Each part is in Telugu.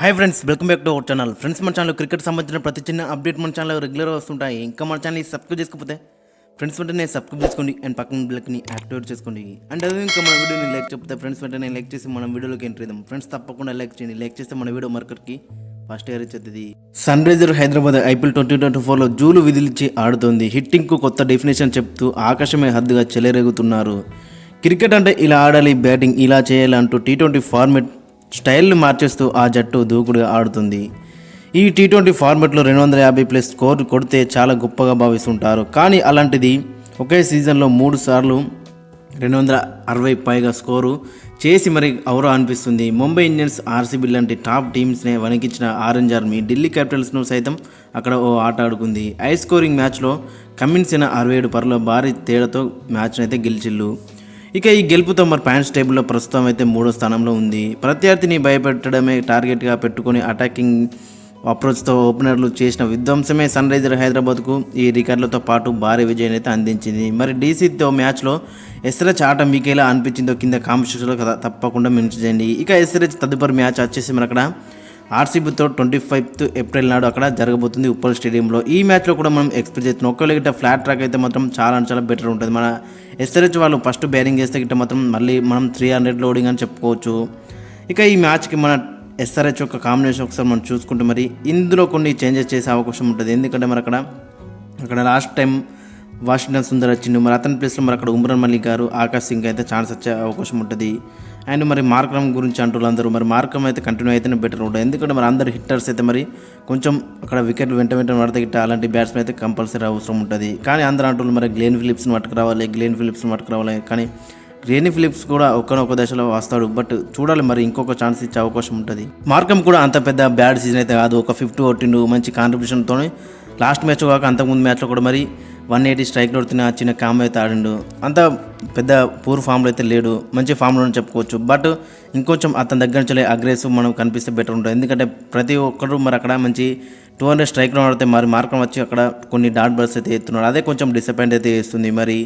Hi friends welcome back to our channel friends మన ఛానల్ క్రికెట్ సంబంధించిన ప్రతి చిన్న అప్డేట్ మన ఛానల్ రెగ్యులర్గా వస్తుంటాయి. ఇంకా మన ఛానల్ సబ్స్క్రైబ్ చేసుకోకపోతే ఫ్రెండ్స్ వెంటనే సబ్స్క్రైబ్ చేసుకోండి అండ్ పక్కన బిల్లని యాక్టివేట్ చేసుకోండి. అండ్ అదే ఇంకా మన వీడియోని లైక్ చెప్తే ఫ్రెండ్స్ వెంటనే లైక్ చేసి మన వీడియోలోకి ఎంటర్ చేద్దాం ఫ్రెండ్స్ తప్పకుండా లైక్ చేయండి. లైక్ చేస్తే మన వీడియో మార్కెట్కి ఫస్ట్ ఇయర్ వచ్చేది sun riser Hyderabad IPL twenty twenty ఫోర్లో జూలు విధిలిచ్చి ఆడుతోంది. హిట్టింగ్కు కొత్త డెఫినేషన్ చెప్తూ ఆకాశమే హద్దుగా చెలరేగుతున్నారు. క్రికెట్ అంటే ఇలా ఆడాలి బ్యాటింగ్ ఇలా చేయాలి అంటూ టీ ట్వంటీ ఫార్మెట్ స్టైల్ని మార్చేస్తూ ఆ జట్టు దూకుడుగా ఆడుతుంది. ఈ టీ ట్వంటీ ఫార్మెట్లో రెండు వందల యాభై ప్లస్ స్కోర్ కొడితే చాలా గొప్పగా భావిస్తుంటారు. కానీ అలాంటిది ఒకే సీజన్లో మూడు సార్లు రెండు వందల అరవై పైగా స్కోరు చేసి మరి అవరో అనిపిస్తుంది. ముంబై ఇండియన్స్ ఆర్సీబీ లాంటి టాప్ టీమ్స్నే వణికించిన ఆరెంజ్ ఆర్మీ ఢిల్లీ క్యాపిటల్స్ను సైతం అక్కడ ఓ ఆట ఆడుకుంది. హై స్కోరింగ్ మ్యాచ్లో కమిన్సిన అరవై ఏడు పరుల భారీ తేడాతో మ్యాచ్ను అయితే గెలిచిల్లు. ఇక ఈ గెలుపుతో మరి పాయింట్స్ టేబుల్లో ప్రస్తుతం అయితే మూడో స్థానంలో ఉంది. ప్రత్యర్థిని భయపెట్టడమే టార్గెట్గా పెట్టుకొని అటాకింగ్ అప్రోచ్తో ఓపెనర్లు చేసిన విధ్వంసమే సన్ రైజర్ హైదరాబాద్కు ఈ రికార్డులతో పాటు భారీ విజయం అయితే అందించింది. మరి డీసీతో మ్యాచ్లో ఎస్ఆర్హెచ్ ఆట మీకేలా అనిపించిందో కింద కామెంట్స్లో తప్పకుండా మెన్షన్ చేయండి. ఇక ఎస్ఆర్హెచ్ తదుపరి మ్యాచ్ వచ్చేసి మరి అక్కడ ఆర్సీబీతో ట్వంటీ ఫైవ్త్ ఏప్రిల్ నాడు అక్కడ జరగబోతుంది ఉప్పల్ స్టేడియంలో. ఈ మ్యాచ్లో కూడా మనం ఎక్స్పెక్ట్ చేస్తున్నాం. ఒకవేళ గిట్ట ఫ్లాట్ ట్రాక్ అయితే మాత్రం చాలా అంటే చాలా బెటర్ ఉంటుంది. మన ఎస్ఆర్హెచ్ వాళ్ళు ఫస్ట్ బ్యాటింగ్ చేస్తే గిట్ట మాత్రం మళ్ళీ మనం త్రీ హండ్రెడ్ లోడింగ్ అని చెప్పుకోవచ్చు. ఇక ఈ మ్యాచ్కి మన ఎస్ఆర్హెచ్ యొక్క కాంబినేషన్ ఒకసారి మనం చూసుకుంటే మరి ఇందులో కొన్ని చేంజెస్ చేసే అవకాశం ఉంటుంది. ఎందుకంటే మరి అక్కడ అక్కడ లాస్ట్ టైం వాషింగ్టన్ సుందర్ వచ్చిండు మరి అతని ప్లేస్లో మరి అక్కడ ఉమ్రాన్ మలిక్ గారు ఆకాశ్ సింగ్ అయితే ఛాన్స్ వచ్చే అవకాశం ఉంటుంది. అండ్ మరి మార్క్రమ్ గురించి అంటున్నారు అందరూ. మరి మార్క్రమ్ అయితే కంటిన్యూ అయితేనే బెటర్ ఉంటుంది. ఎందుకంటే మరి అందరు హిట్టర్స్ అయితే మరి కొంచెం అక్కడ వికెట్ వెంట వెంట పడితే గిట్ట అలాంటి బ్యాట్స్మెన్ అయితే కంపల్సరీ అవసరం ఉంటుంది. కానీ అందరూ అంటున్నారు మరి గ్లేన్ ఫిలిప్స్ని పట్టుకురావాలి గ్లేన్ ఫిలిప్స్ని పట్టుకురావాలి కానీ గ్రేనీ ఫిలిప్స్ కూడా ఒక్కనొక్క దశలో వస్తాడు. బట్ చూడాలి మరి ఇంకొక ఛాన్స్ ఇచ్చే అవకాశం ఉంటుంది. మార్కం కూడా అంత పెద్ద బ్యాడ్ సీజన్ అయితే కాదు. ఒక ఫిఫ్టీ కొట్టిండు మంచి కాంట్రిబ్యూషన్తో లాస్ట్ మ్యాచ్ కాక అంతకుముందు మ్యాచ్లో కూడా మరి వన్ ఎయిటీ స్ట్రైక్ కొడుతున్న చిన్న కాంబో అయితే ఆడిండు. అంత పెద్ద పూర్ ఫామ్లో అయితే లేడు. మంచి ఫామ్లో చెప్పుకోవచ్చు. బట్ ఇంకొంచెం అతని దగ్గర నుంచి అగ్రెసివ్ మనం కనిపిస్తే బెటర్ ఉంటుంది. ఎందుకంటే ప్రతి ఒక్కరు మరి అక్కడ మంచి టూ హండ్రెడ్ స్ట్రైక్ ఆడితే మరి మార్కం వచ్చి అక్కడ కొన్ని డాట్ బాల్స్ అయితే ఎత్తున్నాడు అదే కొంచెం డిసప్పాయింట్ అయితే చేస్తుంది. మరి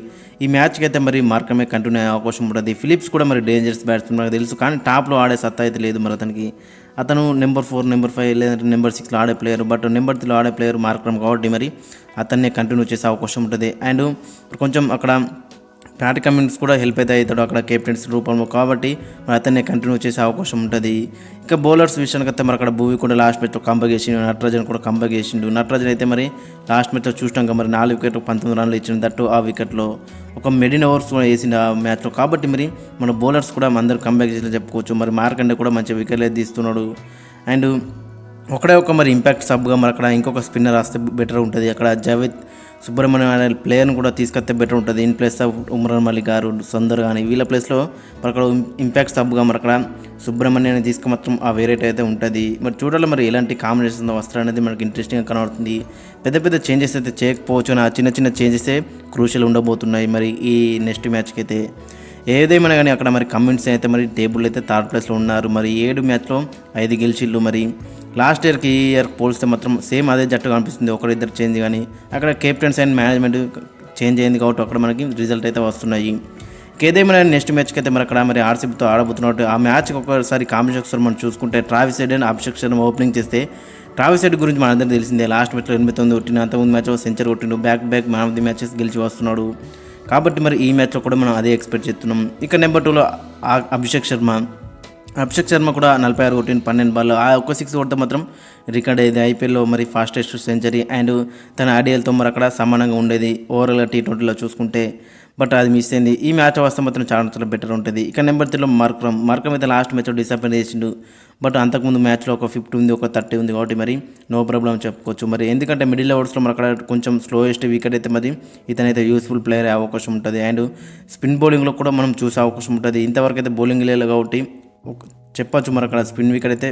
ఈ మ్యాచ్కి అయితే మరి మార్కమే కంటిన్యూ అయ్యే అవకాశం ఉంటుంది. ఫిలిప్స్ కూడా మరి డేంజరస్ బ్యాట్స్మెన్ మనకు తెలుసు. కానీ టాప్లో ఆడే సత్తా అయితే లేదు మరి అతనికి. అతను నెంబర్ ఫోర్ నెంబర్ ఫైవ్ లేదంటే నెంబర్ సిక్స్లో ఆడే ప్లేయర్ బట్ నెంబర్ త్రీలో ఆడే ప్లేయర్ మార్కరం కాబట్టి మరి అతన్నే కంటిన్యూ చేసే అవకాశం ఉంటుంది. అండ్ కొంచెం అక్కడ ప్యాట్ కమిన్స్ కూడా హెల్ప్ అయితే అవుతాడు అక్కడ కెప్టెన్స్ రూపంలో. కాబట్టి మరి అతన్ని కంటిన్యూ చేసే అవకాశం ఉంటుంది. ఇంకా బౌలర్స్ విషయానికి అయితే మరి అక్కడ భూమి కూడా లాస్ట్ మ్యాచ్లో కంబక్ చేసిండు నటరాజన్ కూడా కంబగేసిండు చేసిండు నటరాజన్ అయితే మరి లాస్ట్ మ్యాచ్లో చూసినాం కదా మరి నాలుగు వికెట్ పంతొమ్మిది రన్లు ఇచ్చిన దట్టు ఆ వికెట్లో. ఒక మెడిన్ ఓవర్స్ కూడా వేసిండు ఆ మ్యాచ్లో. కాబట్టి మరి మన బౌలర్స్ కూడా అందరూ కంబ్యాక్ చేసిన చెప్పుకోవచ్చు. మరి మార్కండే కూడా మంచి వికెట్లు తీస్తున్నాడు. అండ్ ఒకడే ఒక మరి ఇంపాక్ట్ సబ్గా మరి అక్కడ ఇంకొక స్పిన్నర్ వస్తే బెటర్ ఉంటుంది. అక్కడ జవేద్ సుబ్రహ్మణ్యం అనే ప్లేయర్ని కూడా తీసుకొస్తే బెటర్ ఉంటుంది. In place of Umran Malik garu Sundar కానీ వీళ్ళ ప్లేస్లో మరి అక్కడ ఇంపాక్ట్ సబ్గా మరి అక్కడ సుబ్రహ్మణ్యాన్ని తీసుకు మాత్రం ఆ వేరేట్ అయితే ఉంటుంది. మరి చూడాలి మరి ఎలాంటి కాంబినేషన్ వస్తారు అనేది మనకి ఇంట్రెస్టింగ్గా కనబడుతుంది. పెద్ద పెద్ద చేంజెస్ అయితే చేయకపోవచ్చు ఆ చిన్న చిన్న చేంజెసే క్రూషియల్ ఉండబోతున్నాయి. మరి ఈ నెక్స్ట్ మ్యాచ్కి అయితే ఏదేమైనా కానీ అక్కడ మరి కమెంట్స్ అయితే మరి టేబుల్ అయితే థర్డ్ ప్లేస్లో ఉన్నారు. మరి ఏడు మ్యాచ్లో ఐదు గెలిచిళ్ళు మరి లాస్ట్ ఇయర్కి ఈ ఇయర్ పోలిస్తే మాత్రం సేమ్ అదే జట్టు కనిపిస్తుంది ఒకరిద్దరు చేంజ్ కానీ అక్కడ కెప్టెన్స్ అండ్ మేనేజ్మెంట్ చేంజ్ అయింది కాబట్టి అక్కడ మనకి రిజల్ట్ అయితే వస్తున్నాయి. కేదేమైనా నెక్స్ట్ మ్యాచ్కి అయితే మరి అక్కడ మరి ఆర్సీబీతో ఆడబోతున్నట్టు ఆ మ్యాచ్కి ఒకసారి కాంబినేషన్ శర్మ మనం చూసుకుంటే Travis Head and Abhishek Sharma opening చేస్తే ట్రావిస్ హెడ్ గురించి మనందరికీ తెలిసిందే లాస్ట్ మ్యాచ్లో ఎనిమిది తొమ్మిది కొట్టిన అంతకుముందు మ్యాచ్లో సెంచరీ కొట్టిండు back back man of the matches గెలిచి వస్తున్నాడు. కాబట్టి మరి ఈ మ్యాచ్లో కూడా మనం అదే ఎక్స్పెక్ట్ చేస్తున్నాం. ఇక నెంబర్ టూలో అభిషేక్ శర్మ. అభిషేక్ శర్మ కూడా నలభై ఆరు కొట్టిన పన్నెండు బాల్ ఆ ఒక్క సిక్స్ కొడితే మాత్రం రికార్డ్ అయ్యేది ఐపీఎల్లో మరి ఫాస్టెస్ట్ సెంచరీ అండ్ తన ఐడియల్తో మరి అక్కడ సమానంగా ఉండేది. ఓవరాల్గా టీ ట్వంటీలో చూసుకుంటే. బట్ అది మిస్ అయింది. ఈ మ్యాచ్ వస్తే మాత్రం చాలా చాలా బెటర్ ఉంటుంది. ఇక నెంబర్ త్రీలో మార్క్రమ్ మార్క్రమ్ అయితే లాస్ట్ మ్యాచ్లో డిసప్పాయింట్ చేసిండు. బట్ అంతకుముందు మ్యాచ్లో ఒక ఫిఫ్టీ ఉంది ఒక థర్టీ ఉంది కాబట్టి మరి నో ప్రాబ్లం చెప్పుకోవచ్చు. మరి ఎందుకంటే మిడిల్ ఓవర్స్లో మరి అక్కడ కొంచెం స్లోయెస్ట్ వికెట్ అయితే మరి ఇతనైతే యూస్ఫుల్ ప్లేయర్ అయ్యే అవకాశం ఉంటుంది. అండ్ స్పిన్ బౌలింగ్లో కూడా మనం చూసే అవకాశం ఉంటుంది. ఇంతవరకు అయితే బౌలింగ్ లేదు కాబట్టి చెప్పచ్చు మరి అక్కడ స్పిన్ వికెట్ అయితే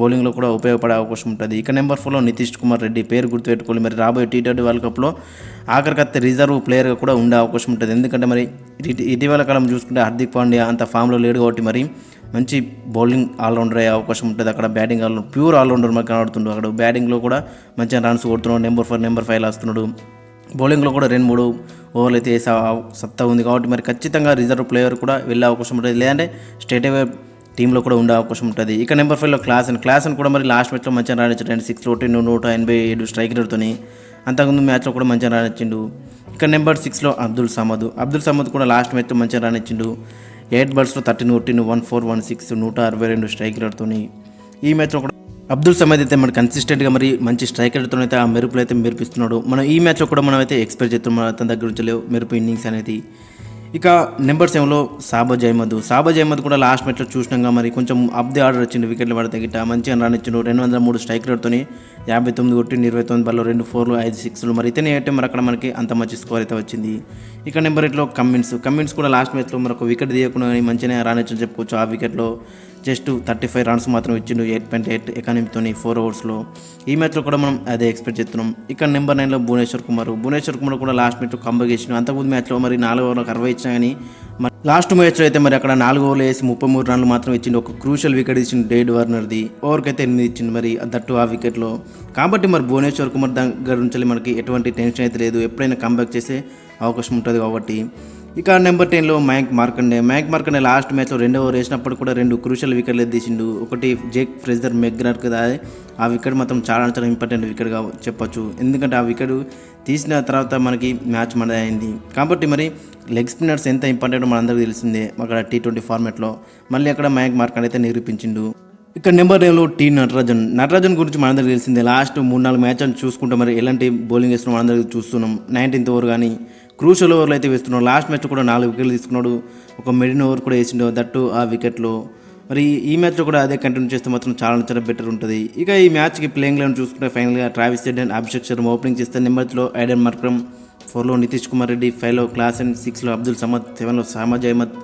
బౌలింగ్లో కూడా ఉపయోగపడే అవకాశం ఉంటుంది. ఇక నెంబర్ ఫోర్లో నితీష్ కుమార్ రెడ్డి పేరు గుర్తుపెట్టుకోవాలి. మరి రాబోయే టీ ట్వంటీ వరల్డ్ కప్లో ఆఖరికత్తే రిజర్వ్ ప్లేయర్గా కూడా ఉండే అవకాశం ఉంటుంది. ఎందుకంటే మరి ఇటీవల కాలం చూసుకుంటే హార్దిక్ పాండ్యా అంత ఫామ్లో లేడు కాబట్టి మరి మంచి బౌలింగ్ ఆల్రౌండర్ అయ్యే అవకాశం ఉంటుంది. అక్కడ బ్యాటింగ్ ఆల్రౌండర్ ప్యూర్ ఆల్రౌండర్ మనకు కనబడుతుండు. అక్కడ బ్యాటింగ్లో కూడా మంచిగా రన్స్ కొడుతున్నాడు. నెంబర్ ఫోర్ నెంబర్ ఫైవ్ వస్తున్నాడు. బౌలింగ్లో కూడా రెండు మూడు ఓవర్లు అయితే వేసే సత్తా ఉంది కాబట్టి మరి ఖచ్చితంగా రిజర్వ్ ప్లేయర్ కూడా వెళ్ళే అవకాశం ఉంటుంది. లేదంటే స్టేట్ అవే టీంలో కూడా ఉండే అవకాశం ఉంటుంది. ఇక నెంబర్ ఫైవ్లో క్లాస్ అండ్ క్లాస్ అని కూడా మరి లాస్ట్ మ్యాచ్లో మంచిగా రాణించాడు సిక్స్ ఒకటి నూట ఎనభై ఏడు స్ట్రైకర్తోని అంతకుముందు మ్యాచ్లో కూడా మంచిగా రాణించిండు. ఇక నెంబర్ సిక్స్లో అబ్దుల్ సమద్. అబ్దుల్ సమద్ కూడా లాస్ట్ మ్యాచ్లో మంచిగా రాణించిండు. ఎయిట్ బర్డ్స్లో థర్టీన్ కొట్టిండు వన్ ఫోర్ వన్ సిక్స్ నూట అరవై రెండు స్ట్రైక్ ఈ మ్యాచ్లో కూడా అబ్దుల్ సమద్ అయితే మన కన్సిస్టెంట్గా మరి మంచి స్ట్రైకర్తో అయితే ఆ మెరుపులు అయితే మెరిపిస్తున్నాడు. మనం ఈ మ్యాచ్లో కూడా మనం అయితే ఎక్స్పెక్ట్ చేస్తున్నాం తన దగ్గర నుంచి లేవు. మెరుపు ఇన్నింగ్స్ అనేది ఇక నెంబర్ సెవెన్లో సాబాజ్ అహ్మద్ సాబాజ్ అహ్మద్ కూడా లాస్ట్ మ్యాచ్లో చూసినాక మరి కొంచెం అప్ ది ఆర్డర్ వచ్చిండు వికెట్లు పడితే గిట్ట. మంచిగా రన్ ఇచ్చిండు. రెండు వందల మూడు స్ట్రైక్ రేట్తోని యాభై తొమ్మిది కొట్టి ఇరవై తొమ్మిది బాల్లో రెండు ఫోర్లు ఐదు సిక్స్లు మరి ఇతనే అయితే మరి అక్కడ మనకి అంత మంచి స్కోర్ అయితే వచ్చింది. ఇక నెంబర్ ఎయిట్లో కమ్మిన్స్. కమ్మిన్స్ కూడా లాస్ట్ మ్యాచ్లో మరొక వికెట్ తీయకుండా కానీ మంచిగా రానిచ్చని చెప్పుకోవచ్చు. ఆ వికెట్లో జస్ట్ థర్టీ ఫైవ్ రన్స్ మాత్రం ఇచ్చిండు. ఎయిట్ పాయింట్ ఎయిట్ ఎకానమీతోని ఫోర్ ఓవర్స్లో. ఈ మ్యాచ్లో కూడా మనం అదే ఎక్స్పెక్ట్ చేస్తున్నాం. ఇక్కడ నెంబర్ నైన్లో భువనేశ్వర్ కుమార్. భువనేశ్వర్ కుమార్ కూడా లాస్ట్ మ్యాచ్లో కంబక్ చేసిన అంతకుముందు మ్యాచ్లో మరి నాలుగు ఓవర్లకు అరవై ఇచ్చినా కానీ మరి లాస్ట్ మ్యాచ్లో అయితే మరి అక్కడ నాలుగు ఓవర్లు వేసి ముప్పై మూడు రన్లు మాత్రం ఇచ్చిండు. ఒక క్రూషల్ వికెట్ ఇచ్చిండు డేడ్ వార్నర్ది. ఓవర్కి అయితే ఎనిమిది ఇచ్చిండు మరి దట్టు ఆ వికెట్లో. కాబట్టి మరి భువనేశ్వర్ కుమార్ దగ్గర నుంచి మనకి ఎటువంటి టెన్షన్ అయితే లేదు. ఎప్పుడైనా కంబ్యాక్ చేసే అవకాశం ఉంటుంది కాబట్టి. ఇక నెంబర్ టెన్లో మ్యాంక్ మార్కండే. మ్యాంక్ మార్కండే లాస్ట్ మ్యాచ్లో రెండో ఓవర్ వేసినప్పుడు కూడా రెండు క్రూషల్ వికెట్లు తీసిండు ఒకటి జేక్ ఫ్రెజర్ మెగ్నర్ కదా. ఆ వికెట్ మాత్రం చాలా చాలా ఇంపార్టెంట్ వికెట్గా చెప్పొచ్చు. ఎందుకంటే ఆ వికెట్ తీసిన తర్వాత మనకి మ్యాచ్ మనదైంది అయింది కాబట్టి మరి లెగ్ స్పిన్నర్స్ ఎంత ఇంపార్టెంట్ మనందరికీ తెలిసిందే అక్కడ టీ ట్వంటీ ఫార్మాట్లో. మళ్ళీ అక్కడ మ్యాంక్ మార్కండ్ అయితే నిరూపించిండు. ఇక్కడ నెంబర్ ఏలో టీ నటరాజన్. నటరాజన్ గురించి మనందరికీ తెలిసిందే. లాస్ట్ మూడు నాలుగు మ్యాచ్ అని చూసుకుంటే మరి ఎలాంటి బౌలింగ్ వేస్తున్నాం మనందరికీ చూస్తున్నాం. నైన్టీన్త్ ఓవర్ కానీ క్రూషల్ ఓవర్లు అయితే వేస్తున్నాడు. లాస్ట్ మ్యాచ్ కూడా నాలుగు వికెట్లు తీసుకున్నాడు. ఒక మిడిన్ ఓవర్ కూడా వేసిండు. దట్టు ఆ వికెట్లో. మరి ఈ మ్యాచ్లో కూడా అదే కంటిన్యూ చేస్తే మాత్రం చాలా చాలా బెటర్ ఉంటుంది. ఇక ఈ మ్యాచ్కి ప్లేయింగ్ లెవెన్ చూసుకుంటే ఫైనల్గా Travis Head and Abhishek Sharma opening చేస్తే నెంబర్లో ఐడెన్ మర్క్రమ్ ఫోర్లో నితీష్ కుమార్ రెడ్డి ఫైవ్లో క్లాస్ అండ్ సిక్స్లో అబ్దుల్ సమద్ సెవెన్లో సామాజ్ అహ్మద్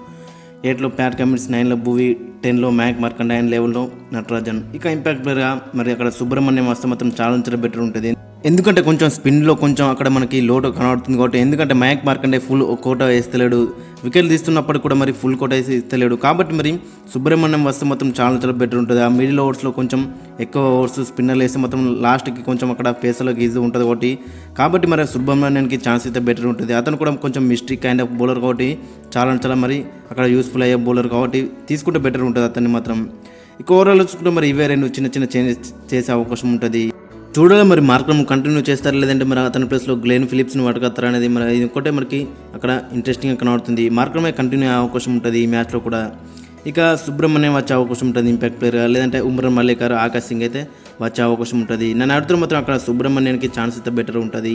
ఎయిట్లో ప్యాట్ కమిన్స్ నైన్లో భూవి టెన్లో మ్యాక్ మార్కండ్ అండ్ లెవెల్లో నటరాజన్. ఇక ఇంపాక్ట్ ప్లేయర్గా మరి అక్కడ సుబ్రహ్మణ్యం వస్తే మాత్రం చాలా చాలా బెటర్ ఉంటుంది. ఎందుకంటే కొంచెం స్పిన్లో కొంచెం అక్కడ మనకి లోటు కనబడుతుంది కాబట్టి ఎందుకంటే మయాక్ మార్కండే ఫుల్ కోట వేస్తలేడు. వికెట్ తీస్తున్నప్పుడు కూడా మరి ఫుల్ కోట వేసి ఇస్తలేడు. కాబట్టి మరి సుబ్రహ్మణ్యం వస్తే మొత్తం చాలా చాలా బెటర్ ఉంటుంది. ఆ మిడిల్ ఓవర్స్లో కొంచెం ఎక్కువ ఓవర్స్ స్పిన్నర్లు వేస్తే మొత్తం లాస్ట్కి కొంచెం అక్కడ ఫేస్లోకి ఈజీ ఉంటుంది కాబట్టి. కాబట్టి మరి సుబ్రహ్మణ్యానికి ఛాన్స్ అయితే బెటర్ ఉంటుంది. అతను కూడా కొంచెం మిస్టేక్ కైండ్ ఆఫ్ బౌలర్ కాబట్టి చాలా చాలా మరి అక్కడ యూస్ఫుల్ అయ్యే బౌలర్ కాబట్టి తీసుకుంటే బెటర్ ఉంటుంది అతన్ని మాత్రం. ఇక ఓవరాల్ చూసుకుంటే మరి ఇవే రెండు చిన్న చిన్న చేంజెస్ చేసే అవకాశం ఉంటుంది. చూడాలి మరి మార్కం కంటిన్యూ చేస్తారు లేదంటే మరి అతని ప్లేస్లో గ్లెన్ ఫిలిప్స్ని పట్టుకొస్తారా అనేది మరి ఇది ఇంకోటే మనకి అక్కడ ఇంట్రెస్టింగ్గా కనబడుతుంది. మార్కమే కంటిన్యూ అయ్యే అవకాశం ఉంటుంది ఈ మ్యాచ్లో కూడా. ఇక సుబ్రహ్మణ్యం వచ్చే అవకాశం ఉంటుంది ఇంపాక్ట్ ప్లేయర్గా లేదంటే ఉమ్రన్ మల్లికారు ఆకాశ్ సింగ్ అయితే వచ్చే అవకాశం ఉంటుంది. నన్ను అడుగుతున్న మాత్రం అక్కడ సుబ్రహ్మణ్యానికి ఛాన్స్ అయితే బెటర్ ఉంటుంది.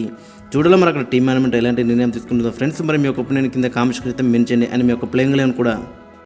చూడాలి మరి అక్కడ టీమ్ మేనేజ్మెంట్ ఎలాంటి నిర్ణయం తీసుకుంటుందో. ఫ్రెండ్స్ మరి మీ యొక్క ఒపీనియన్ కింద కామెంట్స్ అయితే మెన్షన్ అండ్ మీ యొక్క ప్లేయింగ్ లైన్ కూడా